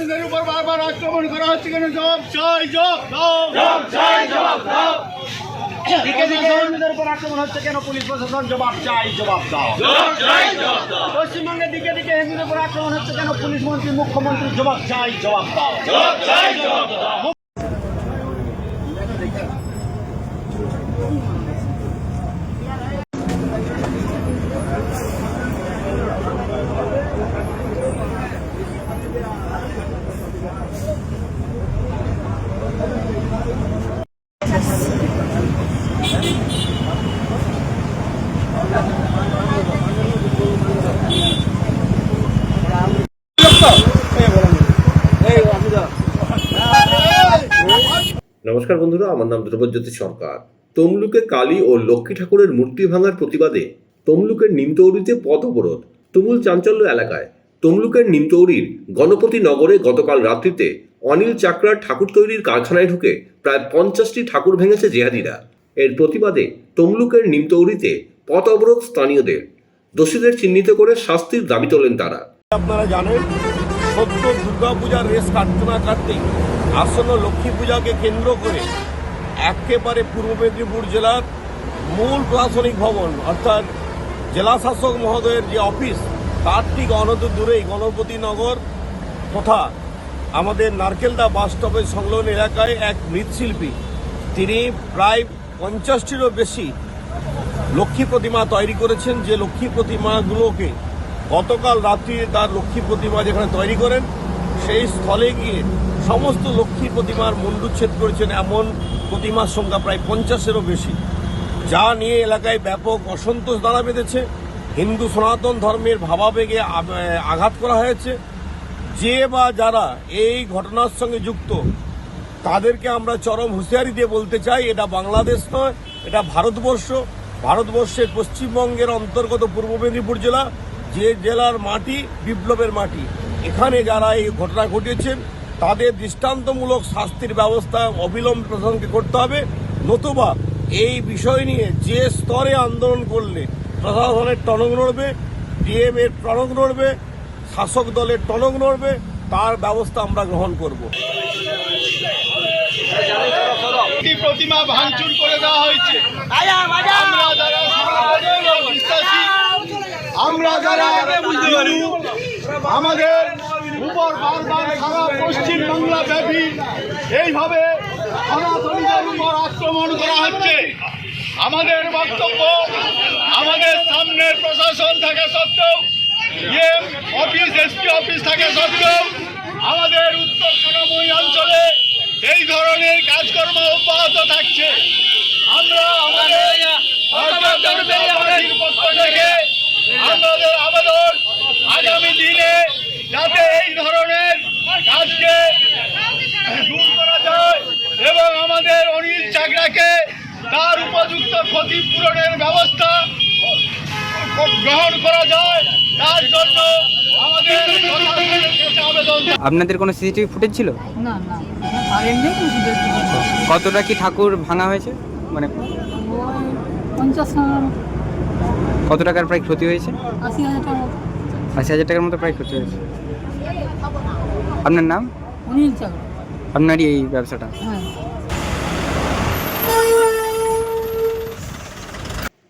সনাতনীদের উপর বারবার আক্রমণ করা হচ্ছে কেন? জব চাই জব দাও। জবাব চাই জব দাও। দিকে দিকে হিন্দুদের হচ্ছে কেন? পুলিশ প্রশাসন জবাব চাই জবাব দাও। পশ্চিমবঙ্গের দিকে দিকে হিন্দুদের উপর আক্রমণ হচ্ছে কেন? পুলিশ মন্ত্রী মুখ্যমন্ত্রী জবাব চাই জবাব দাও। নমস্কার বন্ধুরা, আমার নাম ধ্রুবজ্যোতি সরকার। তমলুকে কালী ও লক্ষ্মী ঠাকুরের মূর্তি ভাঙার প্রতিবাদে তমলুকের নিমতৌরিতে পথ অবরোধ, তুমুল চাঞ্চল্য এলাকায়। তমলুকের নিমতৌরির গণপতি নগরে গতকাল রাত্রিতে অনিল চাকরার ঠাকুর তৈরির কারখানায় ঢুকে প্রায় পঞ্চাশটি ঠাকুর ভেঙেছে জেহাদিরা। এর প্রতিবাদে তমলুকের নিমতৌরিতে পথ অবরোধ স্থানীয়দের। দোষীদের চিহ্নিত করে শাস্তির দাবি তোলেন তারা। আপনারা জানেন, সত্য দুর্গা পূজার রেস কাটতে না কাটতেই আসন্ন লক্ষ্মী পূজাকে কেন্দ্র করে একেবারে পূর্ব মেদিনীপুর জেলার মূল প্রশাসনিক ভবন, অর্থাৎ জেলা শাসক মহোদয়ের যে অফিস তার ঠিক অনত দূরেই গণপতি নগর তথা আমাদের নারকেলদা বাস স্টপের সংলগ্ন এলাকায় এক মৃৎশিল্পী। তিনি প্রায় পঞ্চাশটিরও বেশি লক্ষ্মী প্রতিমা তৈরি করেছেন। যে লক্ষ্মী প্রতিমাগুলোকে গতকাল রাত্রি তার লক্ষ্মী প্রতিমা যেখানে তৈরি করেন, সেই স্থলে গিয়ে সমস্ত লক্ষ্মী প্রতিমার মুন্ডুচ্ছেদ করেছেন এমন প্রতিমার সংখ্যা প্রায় পঞ্চাশেরও বেশি। যা নিয়ে এলাকায় ব্যাপক অসন্তোষ দাঁড়া বেঁধেছে। হিন্দু সনাতন ধর্মের ভাবাবেগে আঘাত করা হয়েছে। যে বা যারা এই ঘটনার সঙ্গে যুক্ত, তাদেরকে আমরা চরম হুঁশিয়ারি দিয়ে বলতে চাই, এটা বাংলাদেশ নয়, এটা ভারতবর্ষ। ভারতবর্ষের পশ্চিমবঙ্গের অন্তর্গত পূর্ব মেদিনীপুর জেলা, যে জেলার মাটি বিপ্লবের মাটি। এখানে যারা এই ঘটনা ঘটিয়েছেন, তাদের দৃষ্টান্তমূলক শাস্তির ব্যবস্থা অবিলম্বে প্রশাসনকে করতে হবে। নতুবা এই বিষয় নিয়ে যে স্তরে আন্দোলন করলে প্রশাসনের টনক নড়বে ডিএম এর টনক নড়বে শাসক দলের টনক নড়বে তার ব্যবস্থা আমরা গ্রহণ করব একটি প্রতিমা ভাঙচুর করে দেওয়া হয়েছে আমরা যারা সনাতনী বিশ্বাসী আমরা যারা হিন্দু, আমাদের উপর বারবার সারা পশ্চিম বাংলা ব্যাপী এইভাবে সনাতনীদের উপর আক্রমণ করা হচ্ছে আমাদের বক্তব্য প্রশাসন থাকা সত্ত্বেও ইএম অফিস এসপি অফিস থাকা সত্ত্বেও আমাদের উত্তর সোনামুই অঞ্চলে এই ধরনের কাজকর্ম অব্যাহত থাকছে। আমরা আমাদের আমাদের আবেদন আগামী দিনে যাতে এই ধরনের কাজকে দূর করা যায় এবং আমাদের অনিল চাকরাকে তার উপযুক্ত ক্ষতিপূরণের ব্যবস্থা গ্রহণ করা যায় তার জন্য আমাদের আপনাদের কোনো সিসিটিভি ফুটেজ ছিল? না না। কতটা কি ঠাকুর ভাঙা হয়েছে? মানে কত টাকার প্রায় ক্ষতি হয়েছে? আশি হাজার টাকার মতো। আশি হাজার টাকার মতো প্রায় ক্ষতি হয়েছে। আপনার নাম? অনিল আপনারই এই ব্যবসাটা? হ্যাঁ।